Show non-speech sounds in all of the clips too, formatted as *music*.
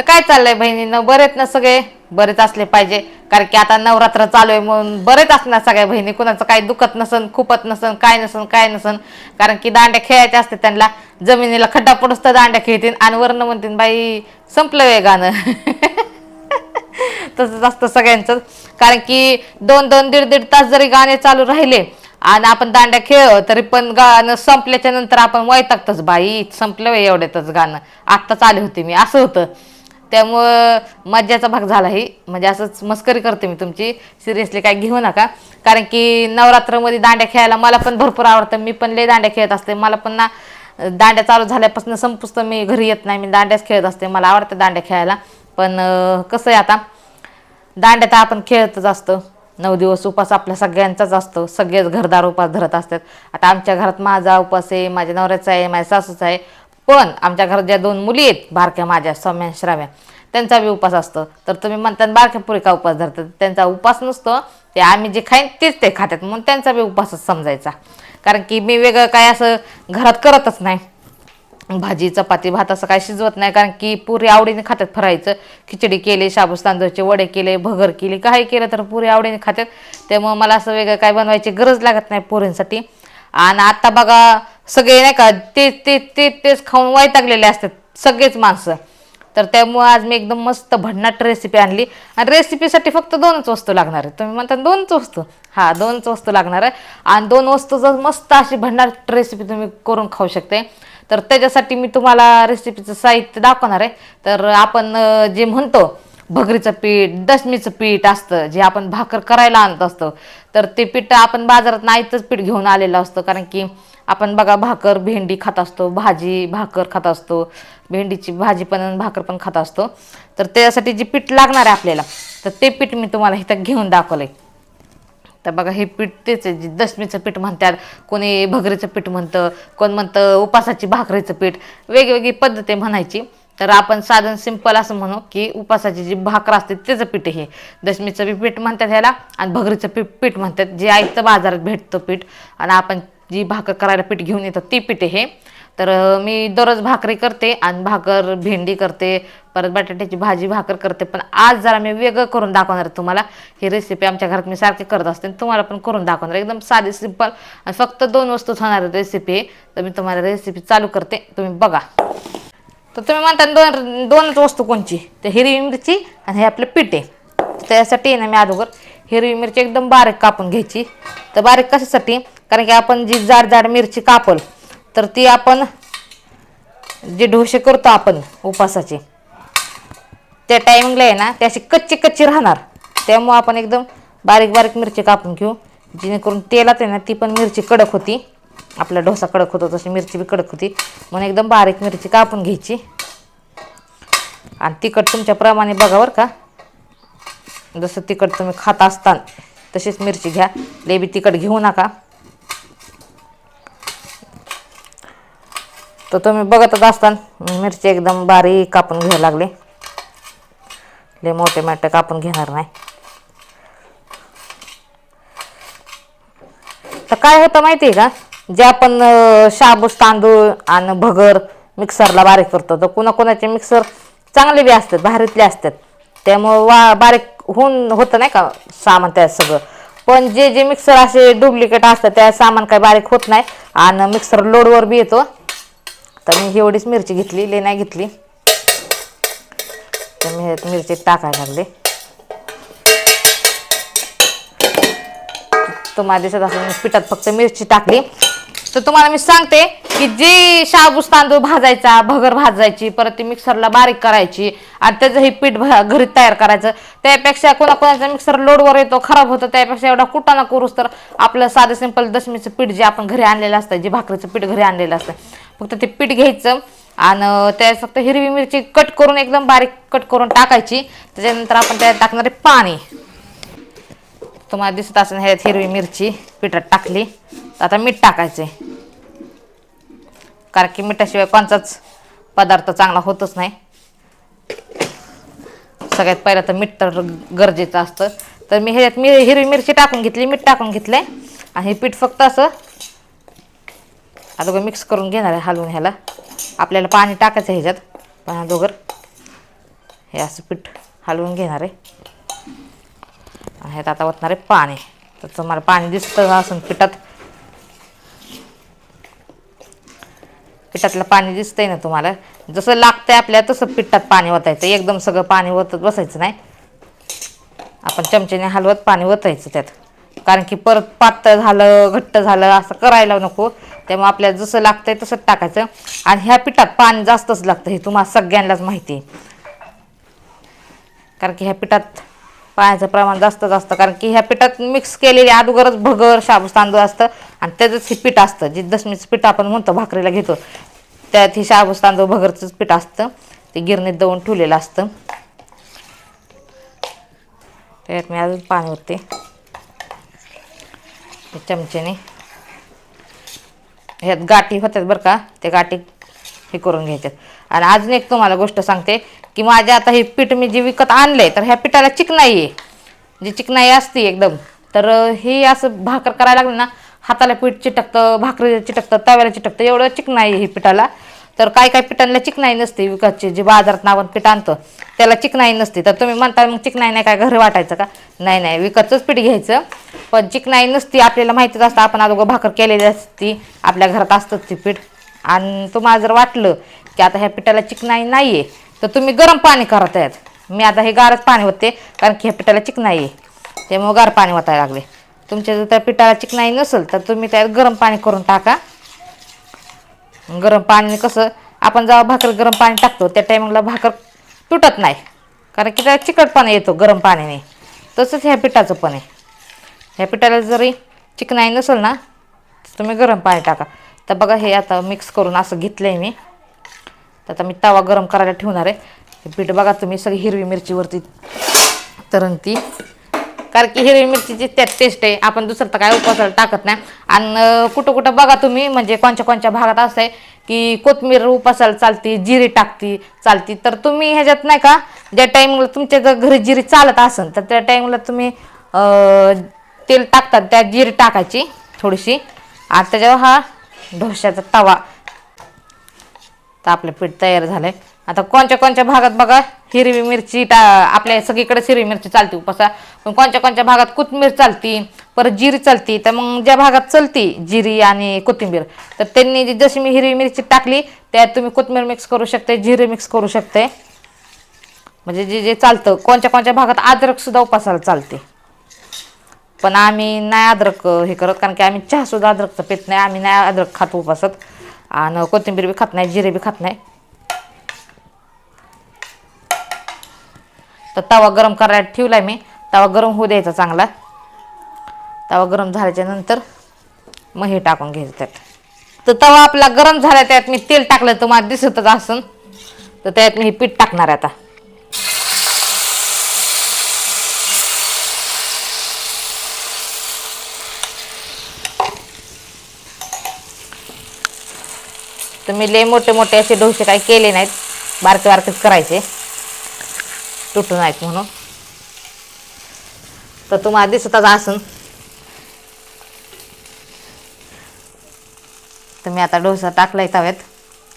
तर काय चाललंय बहिणीनं? बरेच ना सगळे? बरेच असले पाहिजे. कारण की आता नवरात्र चालू आहे म्हणून बरेच असणार सगळ्या बहिणी. कुणाचं काही दुखत नसन खुपत नसन काय नसन काय नसन. कारण की दांड्या खेळायच्या असते त्यांना. जमिनीला खड्डा पडूस तर दांड्या खेळतील आणि वर्ण म्हणतील बाई संपलं वे गाणं. *laughs* तसंच असतं सगळ्यांचं. कारण की दोन दोन दीड दीड तास जरी गाणे चालू राहिले आणि आपण दांड्या खेळ तरी पण गाणं संपल्याच्या नंतर आपण वैतागतच. बाई संपलं एवढ्यातच गाणं. आत्ताच आले होते मी. असं होतं. त्यामुळं मज्जाचा भाग झाला ही म्हणजे असंच मस्करी करते मी तुमची. सिरियसली काय घेऊ नका. कारण की नवरात्रमध्ये दांड्या खेळायला मला पण भरपूर आवडतं. मी पण लय दांड्या खेळत असते. मला पण ना दांड्या चालू झाल्यापासून संपूस तर मी घरी येत नाही. मी दांड्याच खेळत असते. मला आवडतं दांड्या खेळायला. पण कसं आहे आता दांड्या तर आपण खेळतच असतो. नऊ दिवस उपास आपल्या सगळ्यांचाच असतो. सगळेच घरदार उपास धरत असतात. आता आमच्या घरात माझा उपास आहे माझ्या नवऱ्याचा आहे माझ्या सासूचा आहे. पण आमच्या घरात ज्या दोन मुली आहेत बारक्या माझ्या सौम्या श्राव्या त्यांचा बी उपास असतो. तर तुम्ही म्हणतात बारक्या पुरी का उपास धरतात? त्यांचा उपास नसतो. ते आम्ही जे खाईन तेच ते खातात. म्हणून त्यांचा बी उपासच समजायचा. कारण की मी वेगळं काय असं घरात करतच नाही. भाजी चपाती भात असं काय शिजवत नाही. कारण की पुरी आवडीने खातात फरायचं खिचडी केली शाबूस तांदूळचे वडे केले भगर केली काही केलं तर पुरी आवडीने खातात. त्यामुळं मला असं वेगळं काय बनवायची गरज लागत नाही पोरींसाठी. आणि आता बघा सगळे नाही का तेच ते तेच तेच खाऊन वैतागलेले असतात सगळेच माणसं. तर त्यामुळे आज मी एकदम मस्त भन्नाट रेसिपी आणली. आणि रेसिपीसाठी फक्त दोनच वस्तू लागणार आहे तुम्ही म्हणता दोनच वस्तू? हा दोनच वस्तू लागणार आहे. आणि दोन वस्तू जर मस्त अशी भन्नाट रेसिपी तुम्ही करून खाऊ शकते. तर त्याच्यासाठी मी तुम्हाला रेसिपीचं साहित्य दाखवणार आहे. तर आपण जे म्हणतो भगरीचं पीठ दशमीचं पीठ असतं जे आपण भाकर करायला आणत असतो. तर ते पीठ आपण बाजारात नाहीतच पीठ घेऊन आलेलं असतं कारण की आपण बघा भाकर भेंडी खात असतो भाजी भाकर खात असतो भेंडीची भाजी पण भाकर पण खात असतो. तर त्यासाठी जे पीठ लागणार आहे आपल्याला तर ते पीठ मी तुम्हाला इथं घेऊन दाखवलं आहे तर बघा हे पीठ तेच आहे जे दशमीचं पीठ म्हणतात कोणी भगरीचं पीठ म्हणतं कोण म्हणतं उपासाची भाकरीचं पीठ वेगवेगळी पद्धती म्हणायची. तर आपण साधन सिंपल असं म्हणू की उपासाची जी भाकर असते त्याचं पीठ हे. दशमीचं बी पीठ म्हणतात ह्याला आणि भगरीचं पीठ पीठ म्हणतात जे आईचं बाजारात भेटतं पीठ. आणि आपण जी भाकर करायला पीठ घेऊन येतो ती पीठ हे. तर मी दररोज भाकरी करते आणि भाकर भेंडी करते परत बटाट्याची भाजी भाकर करते. पण आज जरा मी वेगळं करून दाखवणार आहे तुम्हाला. ही रेसिपी आमच्या घरात मी सारखी करत असते आणि तुम्हाला पण करून दाखवणार एकदम साधी सिंपल आणि फक्त दोन वस्तू होणार रेसिपी तर मी तुम्हाला रेसिपी चालू करते. तुम्ही बघा. तर तुम्ही म्हणता दोन दोनच वस्तू कोणची? तर हिरवी मिरची आणि हे आपलं पिठे त्यासाठी आहे ना मी अगोदर हिरवी मिरची एकदम बारीक कापून घ्यायची. तर बारीक कशासाठी? कारण की आपण जी जाड जाड मिरची कापल तर ती आपण जे डोसे करतो आपण उपासाचे त्या टायमिंगला आहे ना त्याची कच्ची कच्ची राहणार. त्यामुळं आपण एकदम बारीक बारीक मिरची कापून घेऊ. जेणेकरून तेलात आहे ना ती पण मिरची कडक होती. आपला डोसा कडक होतो तशी मिरची बी कडक होती. म्हणून एकदम बारीक मिरची कापून घ्यायची. आणि तिखट तुमच्या प्रमाणे बघा बरं का. जसं तिखट तुम्ही खात असताना तशीच मिरची घ्या. लेबी तिखट घेऊ नका. तर तुम्ही बघतच असताना मिरची एकदम बारीक कापून घ्यायला लागले. ले मोठे मोठे कापून घेणार नाही. तर काय होतं माहिती आहे का? जे आपण शाबूस तांदूळ आणि भगर मिक्सरला बारीक करतो तर कुणाकुणाचे मिक्सर चांगले बी असतात भारीतले असतात. त्यामुळं वा बारीक होऊन होतं नाही का सामान त्यात सगळं. पण जे जे मिक्सर असे डुप्लिकेट असतात त्या सामान काही बारीक होत नाही आणि मिक्सर लोडवर बी येतो. तर मी एवढीच मिरची घेतली ले नाही घेतली. तर मी मिरची टाकायला लागले. तुम्हाला दिसत असं पिठात फक्त मिरची टाकली. तर तुम्हाला मी सांगते की जी शाबूस तांदूळ भाजायचा भगर भाजायची परत ती मिक्सरला बारीक करायची आणि त्याचं हे पीठ घरी तयार करायचं. त्यापेक्षा कोणाकोणाचा मिक्सर लोडवर येतो खराब होतो त्यापेक्षा एवढा कुटाणा करूस तर आपलं साधं सिंपल दशमीचं पीठ जे आपण घरी आणलेलं असतं जे भाकरीचं पीठ घरी आणलेलं असतं फक्त ते पीठ घ्यायचं आणि त्यात फक्त हिरवी मिरची कट करून एकदम बारीक कट करून टाकायची. त्याच्यानंतर आपण त्यात टाकणारे पाणी. तुम्हाला दिसत असेल ह्यात हिरवी मिरची पिठात टाकली. तर आता मीठ टाकायचे कारण की मिठाशिवाय कोणताच पदार्थ चांगला होतच नाही. सगळ्यात पहिलं तर मीठ तर गरजेचं असतं. तर मी ह्याच्यात मी हिरवी मिरची टाकून घेतली मीठ टाकून घेतलंय. आणि हे पीठ फक्त असं अगोदर मिक्स करून घेणार आहे हलवून ह्याला. आपल्याला पाणी टाकायचं आहे ह्याच्यात. पण अगोदर हे असं पीठ हलवून घेणार आहे. आणि ह्यात आता ओतणार आहे पाणी. तर तुम्हाला पाणी दिसतं असं पिठात. पिठातलं पाणी दिसतंय ना तुम्हाला? जसं लागतंय आपल्या तसं पिठात पाणी ओतायचं एकदम सगळं पाणी ओतत बसायचं नाही? आपण चमच्याने हलवत पाणी ओतायचं त्यात. कारण की परत पातळ झालं घट्ट झालं असं करायला नको. त्यामुळे आपल्याला जसं लागतंय तसंच टाकायचं. आणि ह्या पिठात पाणी जास्तच लागतं हे तुम्हाला सगळ्यांनाच माहिती आहे. कारण की ह्या पिठात पाण्याचं प्रमाण जास्तच असतं कारण की ह्या पिठात मिक्स केलेले अगोदरच भगर शाबूस तांदूळ असतं आणि त्याचंच हे पीठ असतं. जे दशमीचं पीठ आपण म्हणतो भाकरीला घेतो त्यात हे शाबूस तांदूळ भगरचंच पीठ असतं. ते गिरणीत दवून ठेवलेलं असतं. त्यात मी अजून पाणी होते चमच्याने. ह्यात गाठी होत्यात बरं का? ते गाठी हे करून घ्यायच्यात. आणि अजून एक तुम्हाला गोष्ट सांगते की माझ्या आता हे पीठ मी जे विकत आणलंय तर ह्या पिठाला चिकनाई आहे जी चिकनाई असते एकदम. तर हे असं भाकर करायला लागलं ना हाताला पीठ चिटकतं भाकरी चिटकतं तव्याला चिटकतं एवढं चिकनाई आहे हे पिठाला. तर काय काय पिठांना चिकनाई नसते विकतचे जे बाजारात आपण पीठ आणतं त्याला चिकनाई नसते. तर तुम्ही म्हणता मग चिकनाई नाही काय घरी वाटायचं का? नाही नाही विकतचंच पीठ घ्यायचं. पण चिकनाई नसती आपल्याला माहितीच असतं आपण अगोदर भाकर केलेली असती आपल्या घरात असतंच ती पीठ. आणि तुम्हाला जर वाटलं की आता ह्या पिठाला चिकनाई नाही आहे तर तुम्ही गरम पाणी करत आहेत मी आता हे गारच पाणी होते कारण की ह्या पिठाला चिकनाई आहे. त्यामुळे गार पाणी वाटायला लागले. तुमच्या जर त्या पिठाला चिकनाई नसेल तर तुम्ही त्यात गरम पाणी करून टाका. गरम पाणी कसं आपण जेव्हा भाकर गरम पाणी टाकतो त्या टायमिंगला भाकर तुटत नाही. कारण की त्याला चिकटपणा येतो गरम पाण्याने. तसंच ह्या पिठाचं पण आहे. ह्या पिठाला जरी चिकनाई नसेल ना तुम्ही गरम पाणी टाका. तर बघा हे आता मिक्स करून असं घेतलं आहे मी. तर आता मी तवा गरम करायला ठेवणार आहे. हे पीठ बघा तुम्ही सगळी हिरवी मिरचीवरती तरंगती. कारण की हिरवी मिरचीची त्यात टेस्ट आहे. आपण दुसरं तर काय उपवासाला टाकत नाही. आणि कुठं कुठं बघा तुम्ही म्हणजे कोणत्या कोणत्या भागात असं आहे की कोथमीर उपासाला चालती जिरी टाकती चालती. तर तुम्ही ह्याच्यात नाही का ज्या टाईमला तुमच्या जर घरी जिरी चालत असेल तर त्या टाईमला तुम्ही तेल टाकतात त्या जिरी टाकायची थोडीशी. आणि त्याच्यावर हा ढोश्याचा तवा. तर आपलं पीठ तयार झालंय. आता कोणत्या कोणत्या भागात बघा हिरवी मिरची टा आपल्या सगळीकडे हिरवी मिरची चालते उपासा. पण कोणत्या कोणत्या भागात कोथिंबीर चालती परत जिरी चालती तर मग ज्या भागात चालती जिरी आणि कोथिंबीर तर त्यांनी जी- जशी मी हिरवी मिरची टाकली त्यात तुम्ही कोथिंबीर मिक्स करू शकते जिरे मिक्स करू शकते म्हणजे जे जे चालतं कोणत्या कोणत्या भागात अद्रक सुद्धा उपासाला चालते. पण आम्ही नाही अद्रक हे करत. कारण की आम्ही चहा सुद्धा अद्रकचं पित नाही. आम्ही नाही अद्रक खातो उपासत आणि कोथिंबीर बी खात नाही जिरे बी खात नाही. तर तवा गरम करायला ठेवलाय मी. तवा गरम होऊ द्यायचा चांगला. तवा गरम झाल्याच्यानंतर मग हे टाकून घ्यायचं त्यात. तर तवा आपला गरम झाला त्यात मी तेल टाकलं तर मला दिसतच असून. तर त्यात मी हे पीठ टाकणार आहे आता. तर मी लय मोठे मोठे असे डोसे काही केले नाहीत. बारके बारकेच करायचे. तुटून आहेत म्हणून. तर तुम्हाला दिसतच असून. तर मी आता डोसा टाकलाय तव्यात.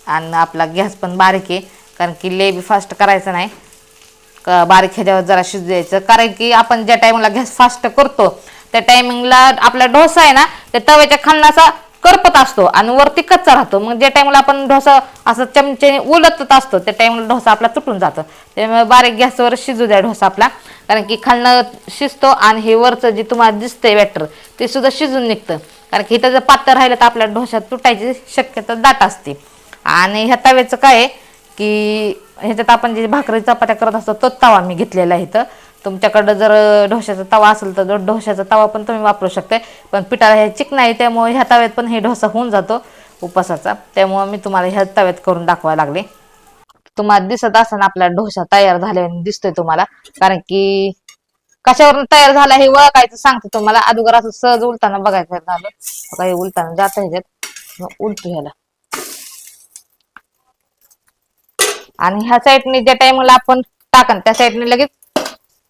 आणि आपला गॅस पण बारीक आहे. कारण की लय बी फास्ट करायचं नाही. क- बारीक ह्याच्यावर जरा शिजू द्यायचं. कारण की आपण ज्या टायमिंगला गॅस फास्ट करतो त्या टायमिंगला आपला डोसा आहे ना त्या तव्याच्या खालनाचा करपत असतो आणि वरती कच्चा राहतो. मग ज्या टाइमला आपण डोसा असं चमच्याने उलटत असतो त्या टाइमला डोसा आपला तुटून जातो. त्यामुळे बारीक गॅसवर शिजू द्या डोसा आपला. कारण की खालनं शिजतो आणि हे वरचं जे तुम्हाला दिसतंय बॅटर ते सुद्धा शिजून निघतं. कारण की इथं जर पातळ राहिलं तर आपल्या डोसा तुटायची शक्यता दाट असते. आणि ह्या तव्याचं काय की ह्याच्यात आपण जे भाकरी चपात्या करत असतो तोच तवा मी घेतलेला आहे इथं. तुमच्याकडं जर ढोशाचा तवा असेल तर ढोशाचा तवा पण तुम्ही वापरू शकते पण पिठाला हे चिकन आहे त्यामुळे ह्या तव्यात पण हे डोसा होऊन जातो उपासाचा त्यामुळे मी तुम्हाला ह्या तव्यात करून दाखवायला लागले. तुम्हाला दिसत असताना आपला डोसा तयार झाल्याने दिसतोय तुम्हाला. कारण की कशावरून तयार झाला हे ओळखायचं सांगते तुम्हाला. अगोदर असं सहज उलताना बघायचं झालं. बघा हे उलताना जात ह्याच्यात उलटू ह्याला. आणि ह्या साईडने ज्या टाइमला आपण टाकन त्या साईडने लगेच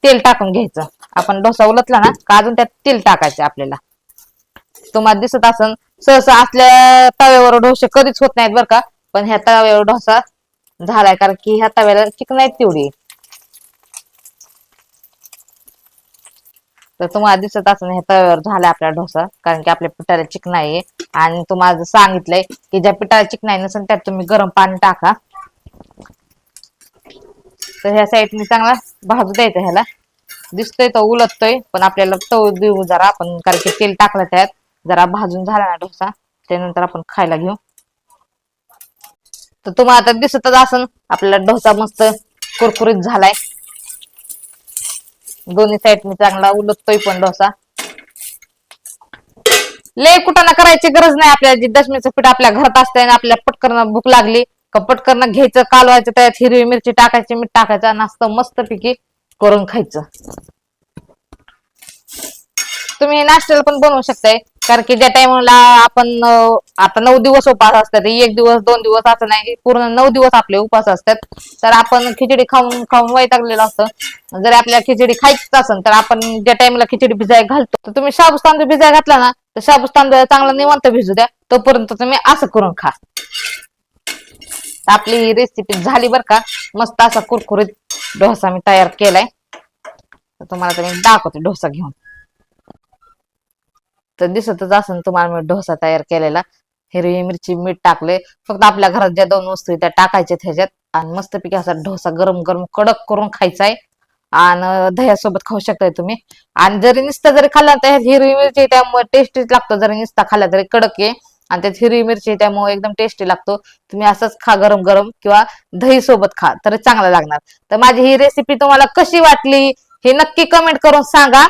तेल टाकून घ्यायचं. आपण डोसा उलतला ना का अजून त्यात तेल टाकायचं आपल्याला? तुम्हाला दिसत असं सहसा असल्या तव्यावर डोसे कधीच होत नाहीत बरं का पण ह्या तव्यावर डोसा झालाय कारण की ह्या तव्याला चिकन आहेत तेवढी. तर तुम्हाला दिसत असं हे तव्यावर झालाय आपला डोसा कारण की आपल्या पिठाला चिकन आहे. आणि तुम्हाला सांगितलंय की ज्या पिठाला चिकन आहे नसेल त्यात तुम्ही गरम पाणी टाका. तर ह्या साईडने चांगला भाजू द्यायचा ह्याला. दिसतोय तो उलटतोय पण आपल्याला तव देऊ जरा आपण कारण की तेल टाकलं त्यात. जरा भाजून झाला ना डोसा त्यानंतर आपण खायला घेऊ. तर तुम्हाला आता दिसतच असन आपला डोसा मस्त कुरकुरीत झालाय. दोन्ही साईडने चांगला उलटतोय पण डोसा. लय कुटाणा करायची गरज नाही आपल्याला जी दशमीचं पीठ आपल्या घरात असतंय आणि आपल्या पटकन भूक लागली पटकन घ्यायचं कालवायचं त्यात हिरवी मिरची टाकायची मीठ टाकायचं नास्त मस्त पिकी करून खायचं. तुम्ही हे नाश्त्याला पण बनवू शकताय कारण की ज्या टाइमला आपण आता नऊ दिवस उपास असतात एक दिवस दोन दिवस असं नाही पूर्ण नऊ दिवस आपले उपास असतात. तर आपण खिचडी खाऊन खाऊन वैतागलेलं असतं. जर आपल्याला खिचडी खायचीच असेल तर आपण ज्या टाइमला खिचडी भिजाय घालतो तर तुम्ही शाबूस तांदूळ भिजाय घातला ना तर शाबूस तांदूळ चांगला निवांत भिजू द्या तोपर्यंत तुम्ही असं करून खा. आपली ही रेसिपी झाली बर का. मस्त असा कुरकुरीत डोसा मी तयार केलाय. तर तुम्हाला तर मी दाखवते डोसा घेऊन. तर दिसतच असेल तुम्हाला मी डोसा तयार केलेला. हिरवी मिरची मीठ टाकले फक्त आपल्या घरात ज्या दोन वस्तू त्या टाकायच्या ह्याच्यात. आणि मस्तपैकी असा डोसा गरम गरम कडक करून खायचा आहे आणि दह्यासोबत खाऊ शकताय तुम्ही. आणि जरी नुसतं जरी खाल्ला तर हिरवी मिरची त्यामुळे टेस्टीच लागतो. जरी नुसता खाल्ला तरी कडक आहे. आणि त्यात हिरवी मिरची त्यामुळे एकदम टेस्टी लागतो. तुम्ही असंच खा गरम गरम किंवा दही सोबत खा तर चांगला लागणार. तर माझी ही रेसिपी तुम्हाला कशी वाटली हे नक्की कमेंट करून सांगा.